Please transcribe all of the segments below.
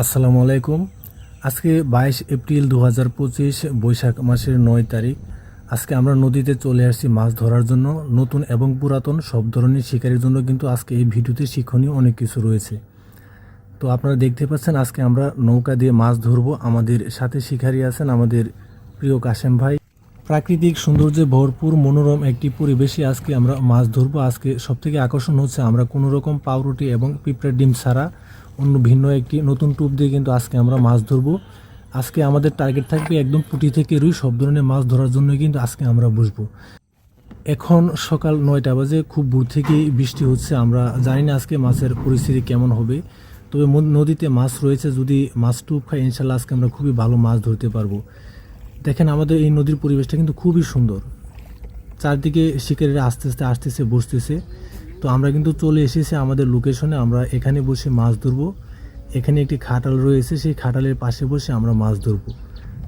আসসালামু আলাইকুম। আজকে বাইশ এপ্রিল দু হাজার পঁচিশ, বৈশাখ মাসের নয় তারিখ। আজকে আমরা নদীতে চলে আসছি মাছ ধরার জন্য। নতুন এবং পুরাতন সব ধরনের শিকারের জন্য কিন্তু আজকে এই ভিডিওতে শিক্ষণীয় অনেক কিছু রয়েছে। তো আপনারা দেখতে পাচ্ছেন, আজকে আমরা নৌকা দিয়ে মাছ ধরবো। আমাদের সাথে শিকারী আছেন আমাদের প্রিয় কাশেম ভাই। প্রাকৃতিক সৌন্দর্যে ভরপুর, মনোরম একটি পরিবেশে আজকে আমরা মাছ ধরবো। আজকে সবথেকে আকর্ষণ হচ্ছে আমরা কোনো রকম পাউরুটি এবং পিঁপড়ার ডিম ছাড়া অন্য ভিন্ন একটি নতুন টুপ দিয়ে কিন্তু আজকে আমরা মাছ ধরবো। আজকে আমাদের টার্গেট থাকবে একদম পুঁটি থেকে রুই, সব ধরনের মাছ ধরার জন্য কিন্তু আজকে আমরা বসবো। এখন সকাল নয়টা বাজে, খুব ভোর থেকেই বৃষ্টি হচ্ছে। আমরা জানি না আজকে মাছের পরিস্থিতি কেমন হবে। তবে নদীতে মাছ রয়েছে, যদি মাছ টুপ খাই ইনশাল্লাহ আজকে আমরা খুবই ভালো মাছ ধরতে পারব। দেখেন আমাদের এই নদীর পরিবেশটা কিন্তু খুবই সুন্দর। চারদিকে শিকারীরা আস্তে আস্তে আসতেছে, বসতেছে। তো আমরা কিন্তু চলে এসেছি আমাদের লোকেশনে আমরা এখানে বসে মাছ ধরবো। এখানে একটি খাটাল রয়েছে, সেই খাটালের পাশে বসে আমরা মাছ ধরবো।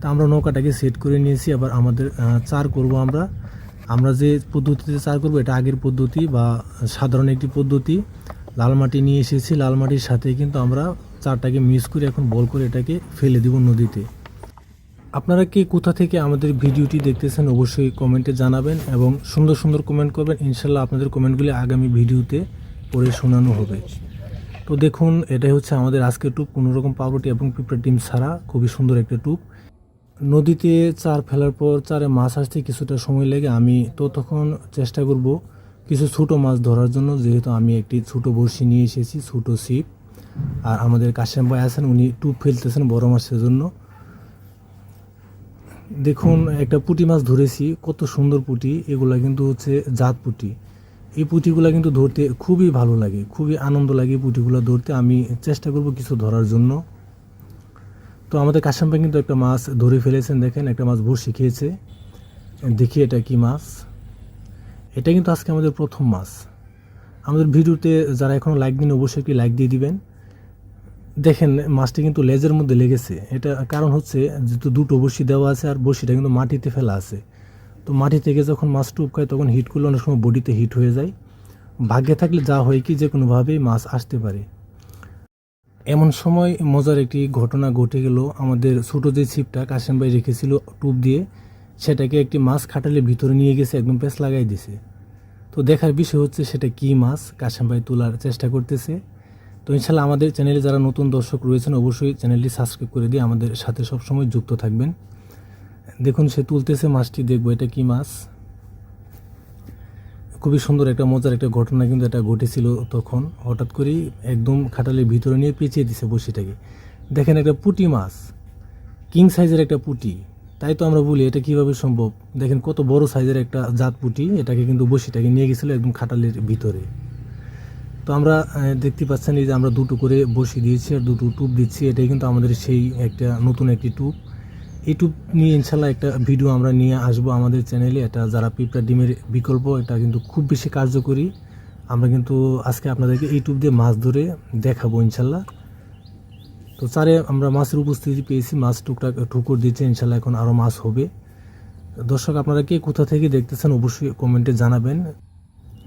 তা আমরা নৌকাটাকে সেট করে নিয়েছি আবার আমাদের চার করব আমরা। আমরা যে পদ্ধতিতে চার করব, এটা আগের পদ্ধতি বা সাধারণ একটি পদ্ধতি। লাল মাটি নিয়ে এসেছি, লাল মাটির সাথে কিন্তু আমরা চারটাকে মিক্স করে এখন বল করে এটাকে ফেলে দিব নদীতে। আপনারা কি কোথা থেকে আমাদের ভিডিওটি দেখতেছেন অবশ্যই কমেন্টে জানাবেন এবং সুন্দর সুন্দর কমেন্ট করবেন। ইনশাল্লাহ আপনাদের কমেন্টগুলি আগামী ভিডিওতে পড়ে শোনানো হবে। তো দেখুন, এটাই হচ্ছে আমাদের আজকের টুপ কোনো রকম পাউরুটি এবং পিঁপড়ার ডিম ছাড়া খুবই সুন্দর একটা টুপ নদীতে চার ফেলার পর চারে মাছ আসতে কিছুটা সময় লেগে আমি তো তখন চেষ্টা করব কিছু ছোটো মাছ ধরার জন্য। যেহেতু আমি একটি ছোটো বড়শি নিয়ে এসেছি, ছোটো ছিপ আর আমাদের কাশেম ভাই আছেন, উনি টুপ ফেলতেছেন বড় মাছের জন্য। দেখুন, একটা পুঁটি মাছ ধরেছি, কত সুন্দর পুঁটি, এগুলা কিন্তু হচ্ছে জাত পুঁটি। এই পুঁটিগুলা কিন্তু ধরতে খুবই ভালো লাগে, খুবই আনন্দ লাগে পুঁটিগুলো ধরতে। আমি চেষ্টা করব কিছু ধরার জন্য। তো আমাদের কাশাম কিন্তু একটা মাছ ধরে ফেলেছেন, দেখেন, একটা মাছ বড়শি খেয়েছে। দেখি এটা কি মাছ। এটা কিন্তু আজকে আমাদের প্রথম মাছ। আমাদের ভিডিওতে যারা এখনও লাইক দিন অবশ্যই একটি লাইক দিয়ে দিবেন। দেখেন, মাছটি কিন্তু লেজের মধ্যে লেগেছে। এটা কারণ হচ্ছে যেহেতু দুটো বড়শি দেওয়া আছে আর বড়শিটা কিন্তু মাটিতে ফেলা আছে। তো মাটি থেকে যখন মাছ টুপ খায়, তখন হিট করলে অনেক সময় বডিতে হিট হয়ে যায়। ভাগ্যে থাকলে যা হয় কি, যে কোনোভাবেই মাছ আসতে পারে। এমন সময় মজার একটি ঘটনা ঘটে গেল। আমাদের ছোটো যে ছিপটা কাশেম ভাই রেখেছিল টুপ দিয়ে, সেটাকে একটি মাছ খাটালে ভিতরে নিয়ে গেছে, একদম পেঁচ লাগাই দিছে। তো দেখার বিষয় হচ্ছে সেটা কি মাছ, কাশেম ভাই তোলার চেষ্টা করতেছে। তো ইনশাল্লাহ আমাদের চ্যানেলে যারা নতুন দর্শক রয়েছেন, অবশ্যই চ্যানেলটি সাবস্ক্রাইব করে দিয়ে আমাদের সাথে সবসময় যুক্ত থাকবেন। দেখুন, সে তুলতেছে মাছটি, দেখব এটা কি মাছ। খুবই সুন্দর একটা, মজার একটা ঘটনা কিন্তু এটা ঘটেছিল তখন। হঠাৎ করেই একদম খাটালের ভিতরে নিয়ে পেঁচিয়ে দিছে বসিটাকে দেখেন একটা পুঁটি মাছ, কিং সাইজের একটা পুঁটি। তাই তো আমরা বলি, এটা কীভাবে সম্ভব? দেখেন কত বড় সাইজের একটা জাত পুঁটি, এটাকে কিন্তু বসিটাকে নিয়ে গেছিল একদম খাটালের ভিতরে। তো আমরা দেখতে পাচ্ছেন এই যে আমরা দুটো করে বসি দিয়েছি আর দুটো টুপ দিচ্ছি। এটাই কিন্তু আমাদের সেই একটা নতুন একটি টুপ। এই টুপ নিয়ে ইনশাল্লাহ একটা ভিডিও আমরা নিয়ে আসব আমাদের চ্যানেলে। এটা যারা পিঁপড়া ডিমের বিকল্প, এটা কিন্তু খুব বেশি কার্যকরী। আমরা কিন্তু আজকে আপনাদেরকে এই টুপ দিয়ে মাছ ধরে দেখাবো ইনশাল্লাহ। তো চারে আমরা মাছের উপস্থিতি পেয়েছি, মাছ টুকটাক ঠুকুর দিচ্ছে ইনশাল্লাহ এখন আরও মাছ হবে। দর্শক, আপনারা কে কোথা থেকে দেখতেছেন অবশ্যই কমেন্টে জানাবেন।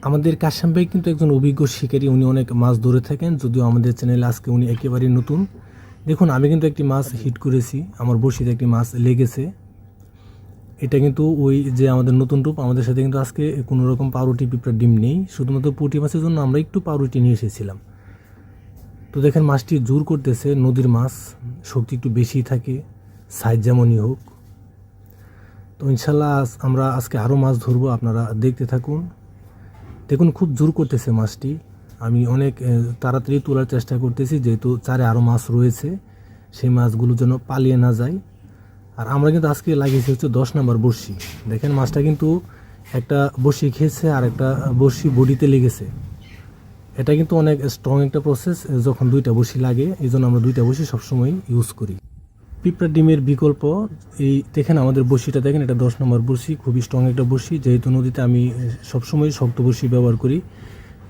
আমাদের কাশ্যাম ভাই কিন্তু একজন অভিজ্ঞ শিকারী, উনি অনেক মাছ ধরে থাকেন, যদিও আমাদের চ্যানেলে আজকে উনি একেবারেই নতুন। দেখুন, আমি কিন্তু একটি মাছ হিট করেছি, আমার বড়শিতে একটি মাছ লেগেছে। এটা কিন্তু ওই যে আমাদের নতুন টুপ আমাদের সাথে কিন্তু আজকে কোনো রকম পাউরুটি, পিঁপড়ার ডিম নেই। শুধুমাত্র পুঁটি মাছের জন্য আমরা একটু পাউরুটি নিয়ে এসেছিলাম। তো দেখেন, মাছটি জোর করতেছে, নদীর মাছ, শক্তি একটু বেশি থাকে সাইজ যেমনই হোক। তো ইনশাল্লাহ আমরা আজকে আরও মাছ ধরবো, আপনারা দেখতে থাকুন। দেখুন, খুব জোর করতেছে মাছটি। আমি অনেক তাড়াতাড়ি তোলার চেষ্টা করতেছি, যেহেতু চারে আরও মাছ রয়েছে, সেই মাছগুলো যেন পালিয়ে না যায়। আর আমরা কিন্তু আজকে লাগিয়েছি হচ্ছে দশ নম্বর বড়শি। দেখেন, মাছটা কিন্তু একটা বড়শি খেয়েছে আর একটা বড়শি বডিতে লেগেছে। এটা কিন্তু অনেক স্ট্রং একটা প্রসেস যখন দুইটা বড়শি লাগে, এই জন্য আমরা দুইটা বড়শি সবসময় ইউজ করি। পিঁপড়া ডিমের বিকল্প, এই দেখেন আমাদের বড়শিটা দেখেন, এটা দশ নম্বর বড়শি, খুবই স্ট্রং একটা বড়শি। যেহেতু নদীতে আমি সবসময় শক্ত বড়শি ব্যবহার করি।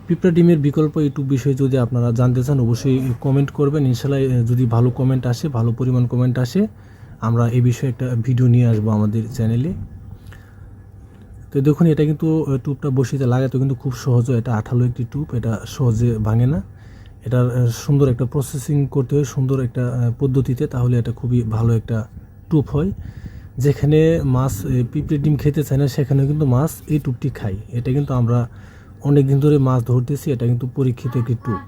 পিঁপড়া ডিমের বিকল্প এইটুক বিষয়ে যদি আপনারা জানতে চান, অবশ্যই কমেন্ট করবেন। ইনশাল্লাহ যদি ভালো কমেন্ট আসে, ভালো পরিমাণ কমেন্ট আসে, আমরা এই বিষয়ে একটা ভিডিও নিয়ে আসব আমাদের চ্যানেলে তো দেখুন, এটা কিন্তু টুপটা বসিতে লাগাতে কিন্তু খুব সহজ এটা আঠালো একটি টুপ এটা সহজে ভাঙে না। এটার সুন্দর একটা প্রসেসিং করতে হয়, সুন্দর একটা পদ্ধতিতে, তাহলে এটা খুবই ভালো একটা টুপ হয়। যেখানে মাছ পিঁপড়ে ডিম খেতে চায় না সেখানে কিন্তু মাছ এই টুপটি খায়। এটা কিন্তু আমরা অনেক দিন ধরে মাছ ধরতেছি, এটা কিন্তু পরীক্ষিত একটি টুপ।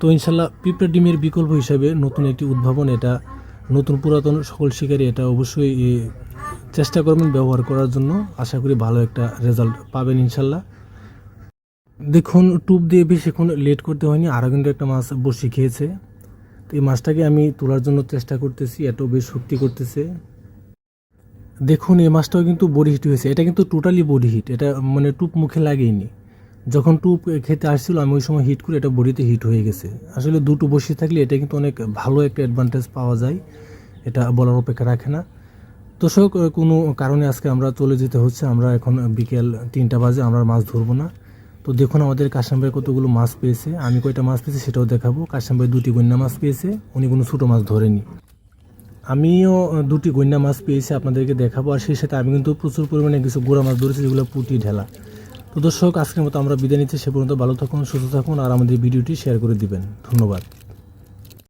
তো ইনশাল্লাহ পিঁপড়ে ডিমের বিকল্প হিসাবে নতুন একটি উদ্ভাবন, এটা নতুন পুরাতন সকল শিকারী এটা অবশ্যই চেষ্টা করবেন ব্যবহার করার জন্য। আশা করি ভালো একটা রেজাল্ট পাবেন ইনশাল্লাহ। দেখুন, টুপ দিয়ে বেশিক্ষণ লেট করতে হয়নি, আরও কিন্তু একটা মাছ বসি খেয়েছে। তো এই মাছটাকে আমি তোলার জন্য চেষ্টা করতেছি, এত বেশ শক্তি করতেছে। দেখুন, এই মাছটাও কিন্তু বডি হিট হয়েছে। এটা কিন্তু টোটালি বডি হিট, এটা মানে টুপ মুখে লাগেইনি। যখন টুপ খেতে আসছিল, আমি ওই সময় হিট করে এটা বডিতে হিট হয়ে গেছে। আসলে দুটো বসে থাকলে এটা কিন্তু অনেক ভালো একটা অ্যাডভান্টেজ পাওয়া যায়, এটা বলার অপেক্ষা রাখে না। দর্শক, কোনো কারণে আজকে আমরা চলে যেতে হচ্ছে, আমরা এখন বিকেল তিনটা বাজে, আমরা মাছ ধরবো না। তো দেখুন আমাদের কাশাম্বাই কতগুলো মাছ পেয়েছে। আমি কয়টা মাছ পেয়েছি সেটাও দেখাবো। কাশাম্বাই দুটি গন্যা মাছ পেয়েছে, উনি কোনো ছোটো মাছ ধরেনি। আমিও দুটি গন্যা মাছ পেয়েছি, আপনাদেরকে দেখাবো। আর সেই সাথে আমি কিন্তু প্রচুর পরিমাণে কিছু গোড়া মাছ ধরেছি, যেগুলো পুটি ঢেলা। তো দর্শক, আজকের মতো আমরা বিদায় নিচ্ছি, সে পর্যন্ত ভালো থাকুন, সুস্থ থাকুন, আর আমাদের ভিডিওটি শেয়ার করে দিবেন। ধন্যবাদ।